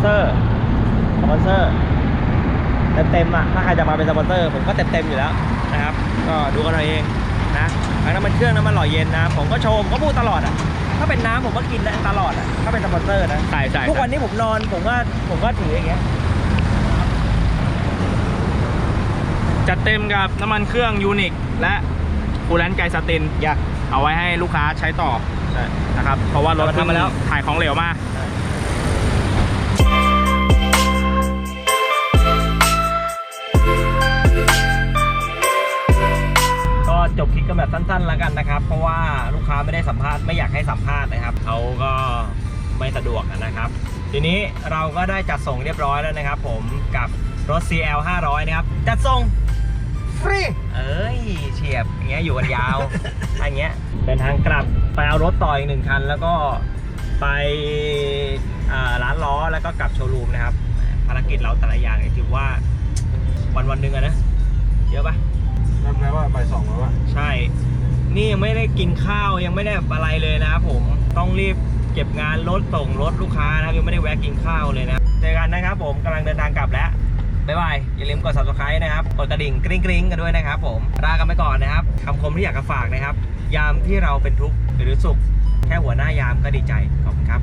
เซอร์สปอนเซอร์เต็มๆอะถ้าใครจะมาเป็นสปอนเซอร์ผมก็เต็มๆอยู่แล้วนะครับ ก็ดูกันเอาเองนะทั้งน้ำมันเครื่องน้ำมันหล่อเย็นนะ ผมก็โชว์ผมก็พูดตลอดอะถ้าเป็นน้ำผมก็กินได้ตลอดอะถ้าเป็นสปอนเซอร์นะใช่ใช่ทุกวันนี้ผมนอนผมก็ผมก็ถืออย่างเงี้ยจัดเต็มกับน้ำมันเครื่องยูนิคและคูลแลนต์ไกสตินอยากเอาไว้ให้ลูกค้าใช้ต่อนะครับ เพราะว่ารถเราทำมาแล้วถ่ายของเหลวมา จบคลิปกันแบบสั้นๆแล้วกันนะครับ เพราะว่าลูกค้าไม่ได้สัมภาษณ์ไม่อยากให้สัมภาษณ์นะครับเขาก็ไม่สะดวกนะครับ ทีนี้เราก็ได้จัดส่งเรียบร้อยแล้วนะครับ ผมกับรถ CL 500 นะครับ จัดส่งฟรี เอ้ยเฉียบอย่างเงี้ยอยู่กันยาวอย่างเงี้ยเดินทางกลับไปเอารถต่ออีกหนึ่งคัน แล้วก็ไปร้านล้อแล้วก็กลับโชว์รูมนะครับ ภารกิจเราแต่ละอย่างถือว่าวันวันๆหนึ่งอะนะ สองแล้วว่าใช่ นี่ยังไม่ได้กินข้าวยังไม่ได้อะไรเลยนะครับผมต้องรีบเก็บงานรถส่งรถลูกค้านะครับยังไม่ได้แวะกินข้าวเลยนะเจอกันนะครับผมกำลังเดินทางกลับแล้วบ๊ายบายอย่าลืมกด subscribe นะครับกดกระดิ่งกริ๊งกริ๊งกันด้วยนะครับผมลากันไปก่อนนะครับคำคมที่อยากจะฝากนะครับ ยามที่เราเป็นทุกข์หรือสุข แค่หัวหน้ายามก็ดีใจขอบคุณครับ